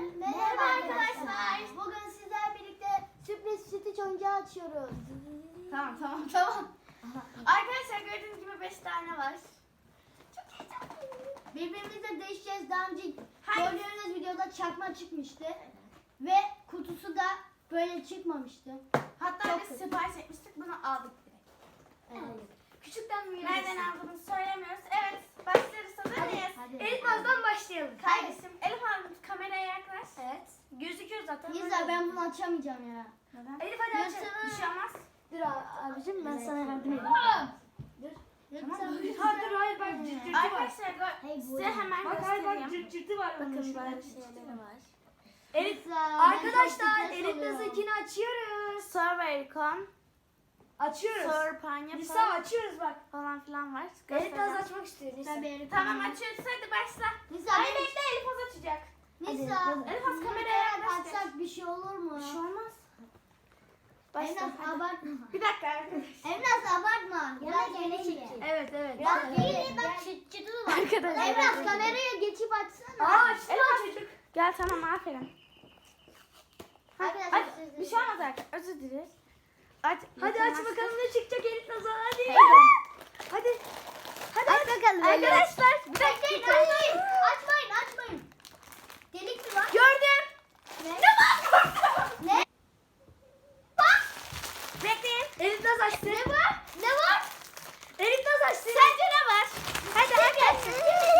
Merhaba arkadaşlar. Bugün sizlerle birlikte sürpriz stitch oyuncağı açıyoruz. Tamam tamam tamam. Arkadaşlar gördüğünüz gibi 5 tane var. Çok heyecanlıyım. Birbirimizle değişeceğiz. Daha önce gördüğünüz videoda çakma çıkmıştı. Ve kutusu da böyle çıkmamıştı. Hatta Çok biz kötü. sipariş etmiştik bunu aldık direkt. Evet. Küçükten büyüğe Nereden aldığımızı söylemiyoruz. Evet başlarız hazır mıyız? hadi. Elif başlayalım. Kardeşim Elif Hanım kameraya yaklaş. Evet. Gözüküyor zaten. Nisa ben bunu açamayacağım ya. Neden? Elif hadi aç. Bir şey olmaz. Dur abicim ben sana yardım edeyim. Dur. Tamam. Ha dur hayır bak cırt cırtı var. Arkadaşlar size hemen Bak hayır bak göstereyim. cırt cırtı var. Bakın böyle şeyleri var. Elif arkadaşlar Elif. Naz'ınkini açıyoruz. Surveilcom, Açıyoruz. Surpanya Nisa açıyoruz bak. falan filan var. Elif. Naz açmak istiyor Nisa. Tamam açıyoruz hadi başla. Nisa, Hayır benim- bekle Elif Naz açacak. Nisa. Az kameraya yaklaş. Açsak bir şey olur mu? Bir şey olmaz. Başla. Emrah hadi. abartma. Bir dakika arkadaşlar. Emrah abartma. Biraz geri çek. Evet evet. Bak geri bak çıt çıtı var. Arkadaşlar. Emrah kameraya geçip açsana. Aa açtı çocuk. Gel tamam aferin. Arkadaşlar, Bir şey olmaz arkadaşlar. Özür dileriz. Aç. Hadi aç bakalım ne çıkacak Elif Naz'a hadi. Hadi. Hadi Aç bakalım. Arkadaşlar bir dakika. açmayın. Açmayın açmayın. Delik mi var? Gördüm. Ne? Ne var? Ne? Bekleyin. Elif Naz açtı. Ne var? Ne var? Elif Naz açtı. Sence ne var? Hadi hadi.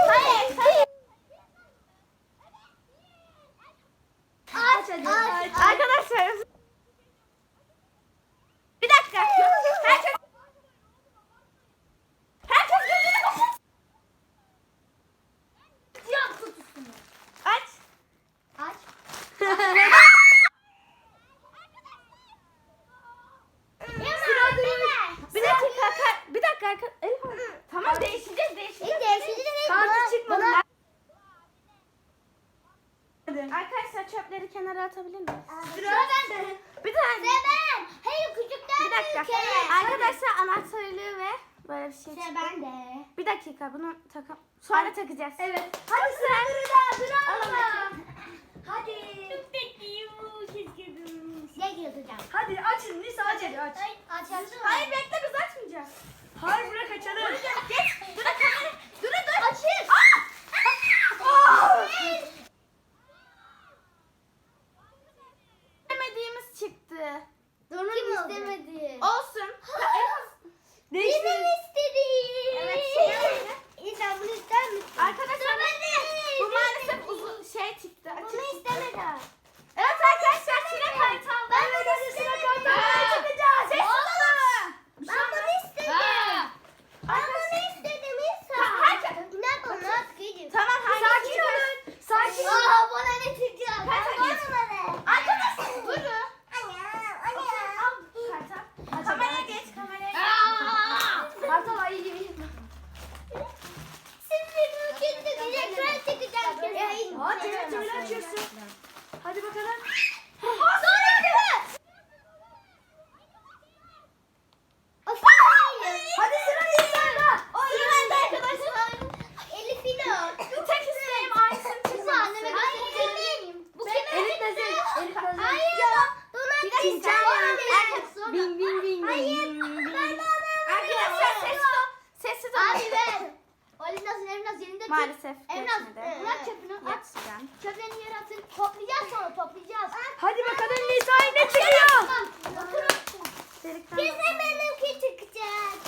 Hayır hayır. Aç hadi. Aç, Aç. aç. Arkadaşlar. Bir dakika. Herkes Herkes gözünü kapat. Yap kutusunu. Aç. Aç. Sıra dönüyor. Bir dakika. Ka- Bir dakika. arka- Elif Hanım. Tamam değişeceğiz değişeceğiz. İyi değiştireceğiz. Kartı çıkmadı. Bana-. Arkadaşlar çöpleri kenara atabilir miyiz? Sıra bende. Bir tane. Sıra ben. Hayır küçükten Bir dakika. büyüke. Arkadaşlar anahtarlığı ve böyle bir şey Sıra bende. Bir dakika bunu takım. Sonra takacağız. Evet. Hadi sıra. Bravo. Hadi. Ne yazacağım? Hadi açın Nisa aç hadi aç. Aç aç. Hayır bekle biz açmayacağız. Hayır bırak açalım. Geç. Dur kamera. Dur dur. Açın. İstemediğimiz çıktı. Doruk istemedi. Olsun. Değişti. Bizim istediğim. Evet, şey öyle. İyi sen bunu ister misin? Arkadaşlar bu maalesef uzun şey çıktı. Bunu Açık. istemedi. Evet arkadaşlar sıra kayıt aldı. Ben bunu sıra istemedim. kartı almaya çıkacağız. Ses olun. Ben bunu istedim. Ben bunu istedim İsa. Tamam, herkes- Ne bana kıyım. Tamam hayır. Sakin olun. Sakin olun. Aa bana ne çıkacak? Kaç Bana geç. ne? Arkadaşlar durun. Anne, Al kartı. al. Kameraya geç kameraya geç. Kartal ayı gibi. Şimdi mümkün çıkacak. Ben çıkacağım kesin. Hadi evet öyle açıyorsun. Hadi bakalım. Hadi sıra Nisa'da. Elif İlo. Tek isteğim Ayşe'nin Kızı çıkması. anneme göstereyim. Bu kimin Elif Nazır. Elif Nazır. Hayır ya. Donat Bir dakika. çizeceğim. Erkek Sonra. Bing bing bing Hayır. bing bing bing. Ben de onu Arkadaşlar sessiz ol. Sessiz ol. Abi ver. Elif nasıl Emnaz yerinde tut. Maalesef Emnaz geçmedi. e, bırak çöpünü at. Yatacağım. Çöplerini yere atın. Toplayacağız sonra toplayacağız. Hadi bakalım Nisa'ya ne çıkıyor? Bakın. Delikten Kesin benimki çıkacak.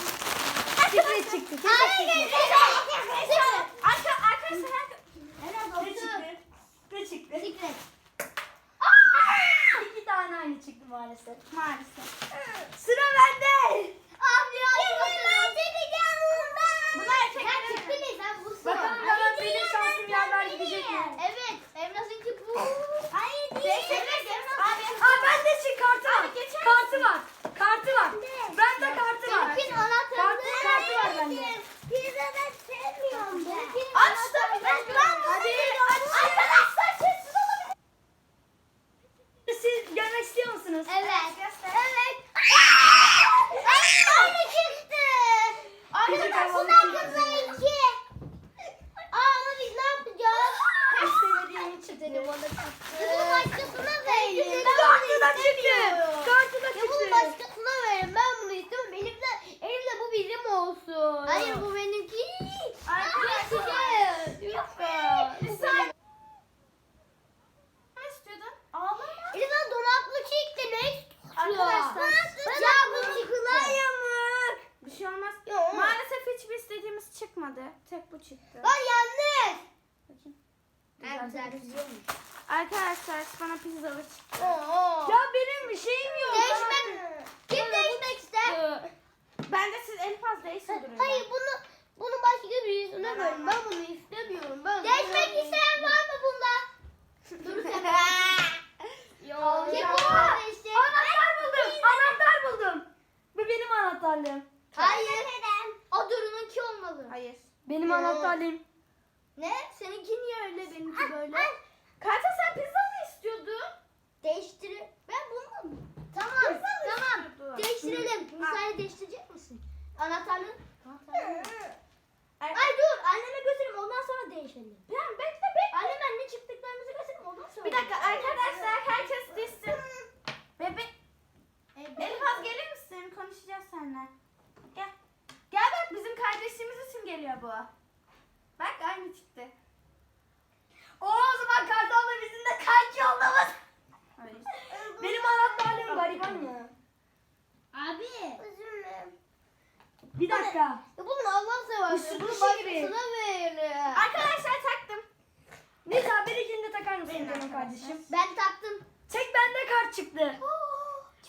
Secret çıktı. Hayır. Secret. Arka, arkadaşlar herkes. Emnaz Ne otur. çıktı? Ne çıktı? Secret. İki tane aynı çıktı maalesef. Maalesef. Sıra bende. var. Kartı var. Kartı var. Ben de kartı var. Çekin anahtarını. Kartı, kartı var bende. Pizza ben sevmiyorum ben. Aç da bir ben Hadi aç. Arkadaşlar sessiz olabilir. Siz gelmek istiyor musunuz? Evet. Evet. Ay, öyle çıktı. Arkadaşlar bunlar kızlar iki. Aa, biz ne yapacağız? Kaç sevdiğim için telefonu tuttu. Çıktı. Lan yanlış. Bakayım. güzel güzelmiş. Arkadaşlar bana pizzalı çıktı. Ya benim bir şeyim yok. Değişmek. Kim değişmek ister? Bence siz en fazla değiştirin. Hayır bunu bunu başka birisine verin. Ben bunu istemiyorum. Ben Değişmek isteyen var mı bunda? Dur sen. Yok. Kim ya. bunu değişecek? Anahtar buldum. Anahtar buldum. Bu benim anahtarlığım. Hayır. O Duru'nunki olmalı. Hayır. Benim Ee, anahtarlığım. Ne? Seninki niye öyle benimki böyle? Karta sen pizza mı istiyordun? Değiştir. Ben bunu Tamam. Tamam. istiyordun? Değiştirelim. Müsaade değiştirecek misin? Anahtarlığın. Ay, Ay dur. Anneme götüreyim. Ondan sonra değişelim. Ben bekle bekle. Anneme ne çıktıklarımızı götüreyim. Ondan sonra. Bir dakika arkadaşlar herkes dizsin. Bebek. Elifaz gelir misin? Konuşacağız seninle. Gel. Gel bak bizim kardeşimiz için geliyor bu. Bak aynı çıktı. O, o zaman kartalla bizim de kanki olmamız. Hayır. Benim anahtarlığım gariban ya. Abi. Üzülme. Bir dakika. Ya bunu Allah seversen. Bunu dışı başkasına verin. Arkadaşlar taktım. Neyse abi benimkini de takar mısın canım kardeşim? Ben taktım. Çek bende kart çıktı.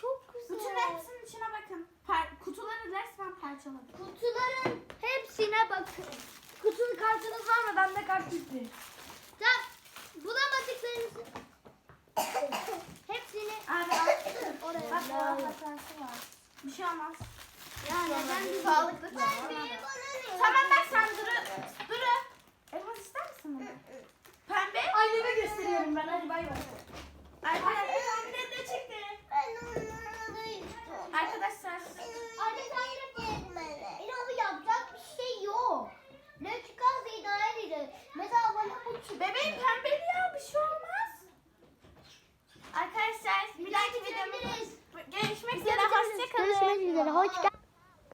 Çok güzel. Bütün hepsinin içine bakın. Par- kutuları resmen parçaladım. Kutuların hepsine bakın. Kutunun kartınız var mı? Bende kart çıktı. Tam bulamadıklarınızı hepsini Abi al. oraya. Bak o hatası var. Bir şey olmaz. Ya neden Sağlıklı Ben bir bana ne?